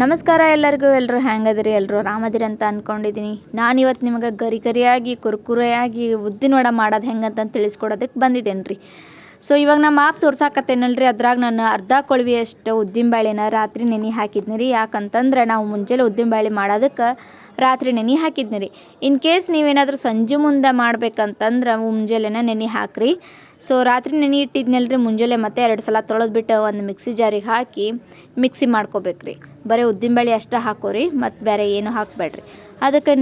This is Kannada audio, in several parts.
ನಮಸ್ಕಾರ ಎಲ್ಲರಿಗೂ ಎಲ್ಲರೂ ಹ್ಯಾಂಗದಿರಿ ಎಲ್ಲರೂ ಆರಾಮದಿರಿ ಅಂತ ಅಂದ್ಕೊಂಡಿದ್ದೀನಿ ನಾನು ಇವತ್ತು ನಿಮಗೆ ಗರಿ ಗರಿಯಾಗಿ ಕುರ್ಕುರೆಯಾಗಿ ಉದ್ದಿನ ವಡ ಮಾಡೋದು ಹೆಂಗಂತ ತಿಳಿಸ್ಕೊಡೋದಕ್ಕೆ ಬಂದಿದ್ದೇನೆ ರೀ ಸೊ ಇವಾಗ ನಮ್ಮ ಮಾಪ್ ತೋರ್ಸಾಕತ್ತೇನಲ್ರಿ? ಅದ್ರಾಗ ನಾನು ಅರ್ಧ ಕೊಳವಿಯಷ್ಟು ಉದ್ದಿನ ಬೇಳೆನ ರಾತ್ರಿ ನೆನೆ ಹಾಕಿದ್ನಿ ರೀ ಯಾಕಂತಂದ್ರೆ ನಾವು ಮುಂಜಾನೆ ಉದ್ದಿನ ಬೇಳೆ ಮಾಡೋದಕ್ಕೆ ರಾತ್ರಿ ನೆನೆ ಹಾಕಿದ್ನಿ ರೀ ಇನ್ ಕೇಸ್ ನೀವೇನಾದರೂ ಸಂಜೆ ಮುಂದೆ ಮಾಡ್ಬೇಕಂತಂದ್ರೆ ಮುಂಜಾನೆನ ನೆನೆ ಹಾಕ್ರಿ. ಸೊ ರಾತ್ರಿ ನೆನೆ ಇಟ್ಟಿದ್ನಲ್ರಿ, ಮುಂಜಾನೆ ಮತ್ತೆ ಎರಡು ಸಲ ತೊಳೆದ್ಬಿಟ್ಟು ಒಂದು ಮಿಕ್ಸಿ ಜಾರಿಗೆ ಹಾಕಿ ಮಿಕ್ಸಿ ಮಾಡ್ಕೋಬೇಕ್ರಿ. ಬರೀ ಉದ್ದಿನಬೇಳೆ ಅಷ್ಟೇ ಹಾಕೋರಿ, ಮತ್ತು ಬೇರೆ ಏನು ಹಾಕಬೇಡ್ರಿ. ಅದಕ್ಕೆ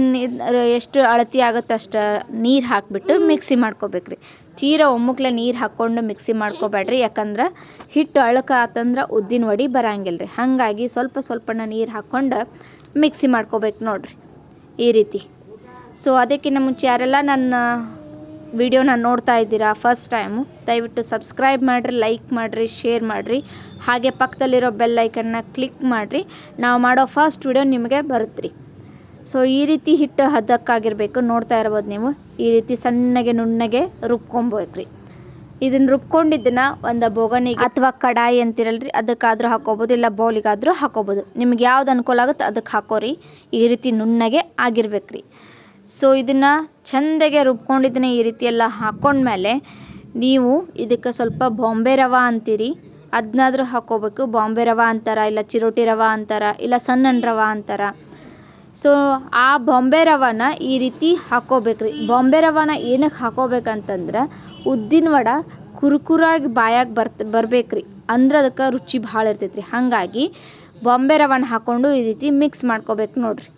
ಎಷ್ಟು ಅಳತಿ ಆಗುತ್ತೆ ಅಷ್ಟು ನೀರು ಹಾಕಿಬಿಟ್ಟು ಮಿಕ್ಸಿ ಮಾಡ್ಕೋಬೇಕ್ರಿ. ತೀರಾ ಒಮ್ಮುಕ್ಲೆ ನೀರು ಹಾಕ್ಕೊಂಡು ಮಿಕ್ಸಿ ಮಾಡ್ಕೋಬೇಡ್ರಿ, ಯಾಕಂದ್ರೆ ಹಿಟ್ಟು ಅಳಕ ಆತಂದ್ರೆ ಉದ್ದಿನ ವಡಿ ಬರಂಗಿಲ್ಲ ರೀ ಹಾಗಾಗಿ ಸ್ವಲ್ಪ ಸ್ವಲ್ಪನ ನೀರು ಹಾಕ್ಕೊಂಡು ಮಿಕ್ಸಿ ಮಾಡ್ಕೋಬೇಕು ನೋಡ್ರಿ, ಈ ರೀತಿ. ಸೊ ಅದಕ್ಕಿಂತ ಮುಂಚೆ ಯಾರೆಲ್ಲ ನನ್ನ ವಿಡಿಯೋನ ನೋಡ್ತಾ ಇದ್ದೀರಾ ಫಸ್ಟ್ ಟೈಮು ದಯವಿಟ್ಟು ಸಬ್ಸ್ಕ್ರೈಬ್ ಮಾಡಿರಿ ಲೈಕ್ ಮಾಡಿರಿ ಶೇರ್ ಮಾಡಿರಿ. ಹಾಗೆ ಪಕ್ಕದಲ್ಲಿರೋ ಬೆಲ್ ಐಕನ್ನ ಕ್ಲಿಕ್ ಮಾಡಿರಿ. ನಾವು ಮಾಡೋ ಫಸ್ಟ್ ವಿಡಿಯೋ ನಿಮಗೆ ಬರುತ್ತೆ ರೀ ಸೊ ಈ ರೀತಿ ಹಿಟ್ಟು ಹದಕ್ಕಾಗಿರಬೇಕು. ನೋಡ್ತಾ ಇರ್ಬೋದು ನೀವು. ಈ ರೀತಿ ಸಣ್ಣಗೆ ನುಣ್ಣಗೆ ರುಬ್ಕೊಬೇಕ್ರಿ. ಇದನ್ನು ರುಬ್ಕೊಂಡಿದ್ದನ್ನು ಒಂದು ಬೋಗನಿಗೆ ಅಥವಾ ಕಡಾಯಿ ಅಂತಿರಲ್ರಿ, ಅದಕ್ಕಾದರೂ ಹಾಕೋಬೋದು, ಇಲ್ಲ ಬೌಲಿಗಾದರೂ ಹಾಕೋಬೋದು. ನಿಮ್ಗೆ ಯಾವ್ದು ಅನುಕೂಲ ಆಗುತ್ತೆ ಅದಕ್ಕೆ ಹಾಕೋರಿ. ಈ ರೀತಿ ನುಣ್ಣಗೆ ಆಗಿರ್ಬೇಕ್ರಿ. ಸೊ ಇದನ್ನು ಚೆಂದಗೆ ರುಬ್ಕೊಂಡಿದ್ದನ್ನ ಈ ರೀತಿ ಎಲ್ಲ ಹಾಕ್ಕೊಂಡ್ಮೇಲೆ ನೀವು ಇದಕ್ಕೆ ಸ್ವಲ್ಪ ಬಾಂಬೆ ರವೆ ಅಂತೀರಿ. ಅದನ್ನಾದ್ರೂ ಹಾಕ್ಕೋಬೇಕು. ಬಾಂಬೆ ರವೆ ಅಂತಾರ, ಇಲ್ಲ ಚಿರೋಟಿ ರವೆ ಅಂತಾರ, ಇಲ್ಲ ಸಣ್ಣ ರವೆ ಅಂತಾರ. ಸೊ ಆ ಬಾಂಬೆ ರವಾನ ಈ ರೀತಿ ಹಾಕ್ಕೋಬೇಕ್ರಿ. ಬಾಂಬೆ ರವಾನ ಏನಕ್ಕೆ ಹಾಕೋಬೇಕಂತಂದ್ರೆ ಉದ್ದಿನ ವಡ ಕುರುಕುರಾಗಿ ಬಾಯಾಗಿ ಬರ್ತ, ಬರ್ಬೇಕ್ರಿ. ಅಂದ್ರೆ ಅದಕ್ಕೆ ರುಚಿ ಭಾಳ ಇರ್ತೈತೆ ರೀ ಹಾಗಾಗಿ ಬಾಂಬೆ ರವಾನ ಹಾಕ್ಕೊಂಡು ಈ ರೀತಿ ಮಿಕ್ಸ್ ಮಾಡ್ಕೋಬೇಕು ನೋಡಿರಿ.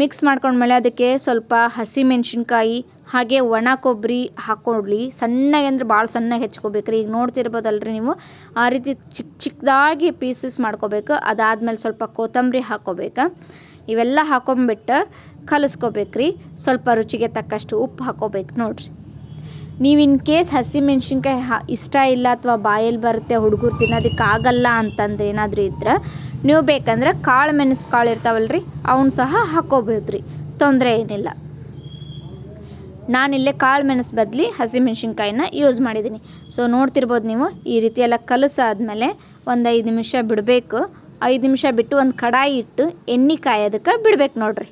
ಮಿಕ್ಸ್ ಮಾಡ್ಕೊಂಡ್ಮೇಲೆ ಅದಕ್ಕೆ ಸ್ವಲ್ಪ ಹಸಿ ಮೆಣಸಿನ್ಕಾಯಿ, ಹಾಗೆ ಒಣ ಕೊಬ್ಬರಿ ಹಾಕ್ಕೊಳ್ಳಿ. ಸಣ್ಣಗೆ ಅಂದ್ರೆ ಭಾಳ ಸಣ್ಣಗೆ ಹೆಚ್ಕೋಬೇಕ್ರಿ. ಈಗ ನೋಡ್ತಿರ್ಬೋದಲ್ರಿ ನೀವು? ಆ ರೀತಿ ಚಿಕ್ಕ ಚಿಕ್ಕದಾಗಿ ಪೀಸಸ್ ಮಾಡ್ಕೋಬೇಕು. ಅದಾದ್ಮೇಲೆ ಸ್ವಲ್ಪ ಕೊತ್ತಂಬರಿ ಹಾಕ್ಕೋಬೇಕು. ಇವೆಲ್ಲ ಹಾಕೊಂಬಿಟ್ಟು ಕಲಿಸ್ಕೋಬೇಕ್ರಿ. ಸ್ವಲ್ಪ ರುಚಿಗೆ ತಕ್ಕಷ್ಟು ಉಪ್ಪು ಹಾಕ್ಕೋಬೇಕು ನೋಡಿರಿ. ನೀವು ಇನ್ ಕೇಸ್ ಹಸಿ ಮೆಣಸಿನ್ಕಾಯಿ ಹಾ ಇಷ್ಟ ಇಲ್ಲ ಅಥವಾ ಬಾಯಲ್ಲಿ ಬರುತ್ತೆ ಹುಡುಗರು ತಿನ್ನೋದಕ್ಕಾಗಲ್ಲ ಅಂತಂದು ಏನಾದರೂ ಇದ್ರೆ ನೀವು ಬೇಕಂದ್ರೆ ಕಾಳು ಮೆಣಸು ಕಾಳು ಇರ್ತಾವಲ್ರಿ ಅವನ್ನ ಸಹ ಹಾಕೋಬೋದು ರೀ ತೊಂದರೆ ಏನಿಲ್ಲ. ನಾನಿಲ್ಲೇ ಕಾಳು ಮೆಣಸು ಬದಲಿ ಹಸಿಮೆಣ್ಸಿನ್ಕಾಯಿನ ಯೂಸ್ ಮಾಡಿದ್ದೀನಿ ಸೊ ನೋಡ್ತಿರ್ಬೋದು ನೀವು, ಈ ರೀತಿ ಎಲ್ಲ ಕಲಸಾದ್ಮೇಲೆ ಒಂದು ಐದು ನಿಮಿಷ ಬಿಡಬೇಕು. ಐದು ನಿಮಿಷ ಬಿಟ್ಟು ಒಂದು ಕಡಾಯಿ ಇಟ್ಟು ಎಣ್ಣೆ ಕಾಯೋದಕ್ಕೆ ಬಿಡ್ಬೇಕು ನೋಡ್ರಿ.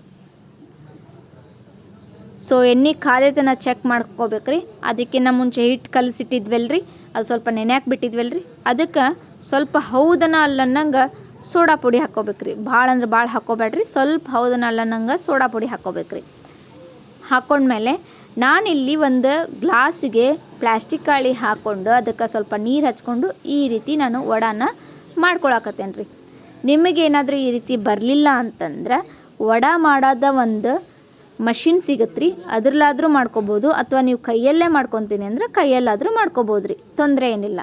ಸೊ ಎಣ್ಣೆ ಕಾದೈತನ ಚೆಕ್ ಮಾಡ್ಕೋಬೇಕ್ರಿ. ಅದಕ್ಕಿಂತ ಮುಂಚೆ ಹಿಟ್ಟು ಕಲಸಿಟ್ಟಿದ್ವಲ್ರಿ, ಅದು ಸ್ವಲ್ಪ ನೆನೆಯೋಕೆ ಬಿಟ್ಟಿದ್ವಲ್ಲ ರೀ ಅದಕ್ಕೆ ಸ್ವಲ್ಪ ಹೌದನ ಅಲ್ಲನ್ನಂಗೆ ಸೋಡಾ ಪುಡಿ ಹಾಕ್ಕೋಬೇಕ್ರಿ. ಭಾಳ ಅಂದ್ರೆ ಭಾಳ ಹಾಕ್ಕೋಬೇಡ್ರಿ. ಸ್ವಲ್ಪ ಹೌದನಲ್ಲ ನಂಗೆ ಸೋಡಾ ಪುಡಿ ಹಾಕ್ಕೋಬೇಕ್ರಿ. ಹಾಕ್ಕೊಂಡ್ಮೇಲೆ ನಾನಿಲ್ಲಿ ಒಂದು ಗ್ಲಾಸಿಗೆ ಪ್ಲಾಸ್ಟಿಕ್ ಕಾಳಿ ಹಾಕ್ಕೊಂಡು ಅದಕ್ಕೆ ಸ್ವಲ್ಪ ನೀರು ಹಚ್ಕೊಂಡು ಈ ರೀತಿ ನಾನು ವಡಾನ ಮಾಡ್ಕೊಳಕತ್ತೇನೆ ರೀ ನಿಮಗೇನಾದರೂ ಈ ರೀತಿ ಬರಲಿಲ್ಲ ಅಂತಂದ್ರೆ ವಡ ಮಾಡೋದ ಒಂದು ಮಷಿನ್ ಸಿಗತ್ತೆ ರೀ ಅದ್ರಲ್ಲಾದರೂ ಮಾಡ್ಕೋಬೋದು. ಅಥವಾ ನೀವು ಕೈಯಲ್ಲೇ ಮಾಡ್ಕೊತೀನಿ ಅಂದ್ರೆ ಕೈಯಲ್ಲಾದರೂ ಮಾಡ್ಕೋಬೋದು ರೀ ತೊಂದರೆ ಏನಿಲ್ಲ.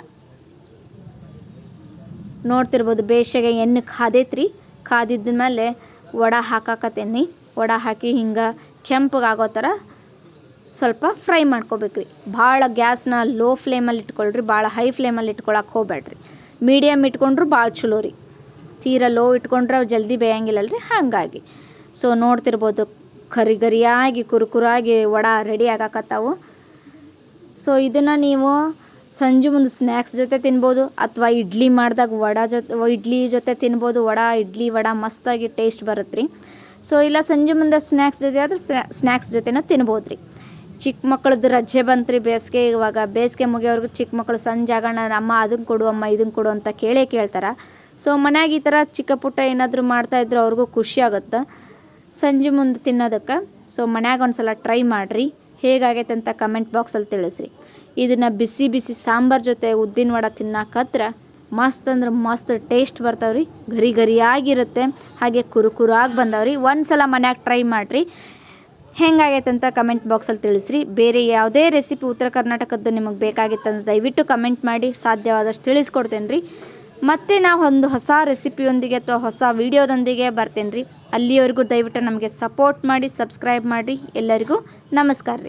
ನೋಡ್ತಿರ್ಬೋದು, ಬೇಷಗೆ ಎಣ್ಣೆ ಕಾದೈತ್ರಿ. ಕಾದಿದ್ದ ಮೇಲೆ ವಡ ಹಾಕಾಕತ್ತೇನಿ ವಡ ಹಾಕಿ ಹಿಂಗೆ ಕೆಂಪಗಾಗೋ ಥರ ಸ್ವಲ್ಪ ಫ್ರೈ ಮಾಡ್ಕೋಬೇಕ್ರಿ. ಭಾಳ ಗ್ಯಾಸ್ನ ಲೋ ಫ್ಲೇಮಲ್ಲಿ ಇಟ್ಕೊಳ್ರಿ, ಭಾಳ ಹೈ ಫ್ಲೇಮಲ್ಲಿ ಇಟ್ಕೊಳಕ್ಕೆ ಹೋಗ್ಬೇಡ್ರಿ ಮೀಡಿಯಮ್ ಇಟ್ಕೊಂಡ್ರು ಭಾಳ ಚಲೋ ರೀ ತೀರಾ ಲೋ ಇಟ್ಕೊಂಡ್ರೆ ಅವು ಜಲ್ದಿ ಬೇಯಂಗಿಲ್ಲಲ್ರಿ, ಹಾಗಾಗಿ. ಸೊ ನೋಡ್ತಿರ್ಬೋದು, ಕರಿ ಗರಿಯಾಗಿ ಕುರುಕುರಾಗಿ ವಡ ರೆಡಿ ಆಗಾಕತ್ತಾವು. ಸೊ ಇದನ್ನು ನೀವು ಸಂಜೆ ಮುಂದೆ ಸ್ನ್ಯಾಕ್ಸ್ ಜೊತೆ ತಿನ್ಬೋದು ಅಥವಾ ಇಡ್ಲಿ ಮಾಡಿದಾಗ ವಡ ಜೊತೆ ಇಡ್ಲಿ ಜೊತೆ ತಿನ್ಬೋದು, ವಡ, ಇಡ್ಲಿ, ವಡ, ಮಸ್ತಾಗಿ ಟೇಸ್ಟ್ ಬರುತ್ತೆ ರೀ ಸೊ ಇಲ್ಲ ಸಂಜೆ ಮುಂದೆ ಸ್ನ್ಯಾಕ್ಸ್ ಜೊತೆ ಆದರೆ ಸ್ನ್ಯಾಕ್ಸ್ ಜೊತೆನೂ ತಿನ್ಬೋದು ರೀ ಚಿಕ್ಕ ಮಕ್ಕಳದ್ದು ರಜೆ ಬಂತು ರೀ ಬೇಸಿಗೆ, ಇವಾಗ ಬೇಸಿಗೆ ಮುಗಿಯೋವರೆಗೂ ಚಿಕ್ಕ ಮಕ್ಕಳು ಸಂಜೆ ಆಗೋಣ ಅಮ್ಮ ಅದನ್ನು ಕೊಡು, ಅಮ್ಮ ಇದನ್ನು ಕೊಡು ಅಂತ ಕೇಳೇ ಕೇಳ್ತಾರೆ. ಸೊ ಮನ್ಯಾಗ ಈ ಥರ ಚಿಕ್ಕ ಪುಟ್ಟ ಏನಾದರೂ ಮಾಡ್ತಾಯಿದ್ರೆ ಅವ್ರಿಗೂ ಖುಷಿ ಆಗುತ್ತೆ. ಸಂಜೆ ಮುಂದೆ ತಿನ್ನೋದಕ್ಕೆ. ಸೊ ಮನ್ಯಾಗ ಒಂದು ಸಲ ಟ್ರೈ ಮಾಡಿರಿ. ಹೇಗಾಗೈತೆ ಅಂತ ಕಮೆಂಟ್ ಬಾಕ್ಸಲ್ಲಿ ತಿಳಿಸ್ರಿ. ಇದನ್ನು ಬಿಸಿ ಬಿಸಿ ಸಾಂಬಾರು ಜೊತೆ ಉದ್ದಿನ ವಡ ತಿನ್ನಕತ್ರ ಮಸ್ತ್ ಅಂದ್ರೆ ಮಸ್ತ್ ಟೇಸ್ಟ್ ಬರ್ತಾವ್ರಿ. ಗರಿ ಗರಿಯಾಗಿರುತ್ತೆ. ಹಾಗೆ ಕುರುಕುರಾಗಿ ಬಂದವ್ರಿ. ಒಂದು ಸಲ ಮನ್ಯಾಗ ಟ್ರೈ ಮಾಡಿರಿ. ಹೆಂಗಾಗೈತೆ ಅಂತ ಕಮೆಂಟ್ ಬಾಕ್ಸಲ್ಲಿ ತಿಳಿಸ್ರಿ. ಬೇರೆ ಯಾವುದೇ ರೆಸಿಪಿ ಉತ್ತರ ಕರ್ನಾಟಕದ್ದು ನಿಮಗೆ ಬೇಕಾಗಿತ್ತಂದ್ರೆ ದಯವಿಟ್ಟು ಕಮೆಂಟ್ ಮಾಡಿ. ಸಾಧ್ಯವಾದಷ್ಟು ತಿಳಿಸ್ಕೊಡ್ತೇನೆ ರೀ ಮತ್ತೆ ನಾವು ಒಂದು ಹೊಸ ರೆಸಿಪಿಯೊಂದಿಗೆ ಅಥವಾ ಹೊಸ ವೀಡಿಯೋದೊಂದಿಗೆ ಬರ್ತೇನೆ ರೀ ಅಲ್ಲಿಯವರೆಗೂ ದಯವಿಟ್ಟು ನಮಗೆ ಸಪೋರ್ಟ್ ಮಾಡಿ ಸಬ್ಸ್ಕ್ರೈಬ್ ಮಾಡಿ ಎಲ್ಲರಿಗೂ ನಮಸ್ಕಾರ ರೀ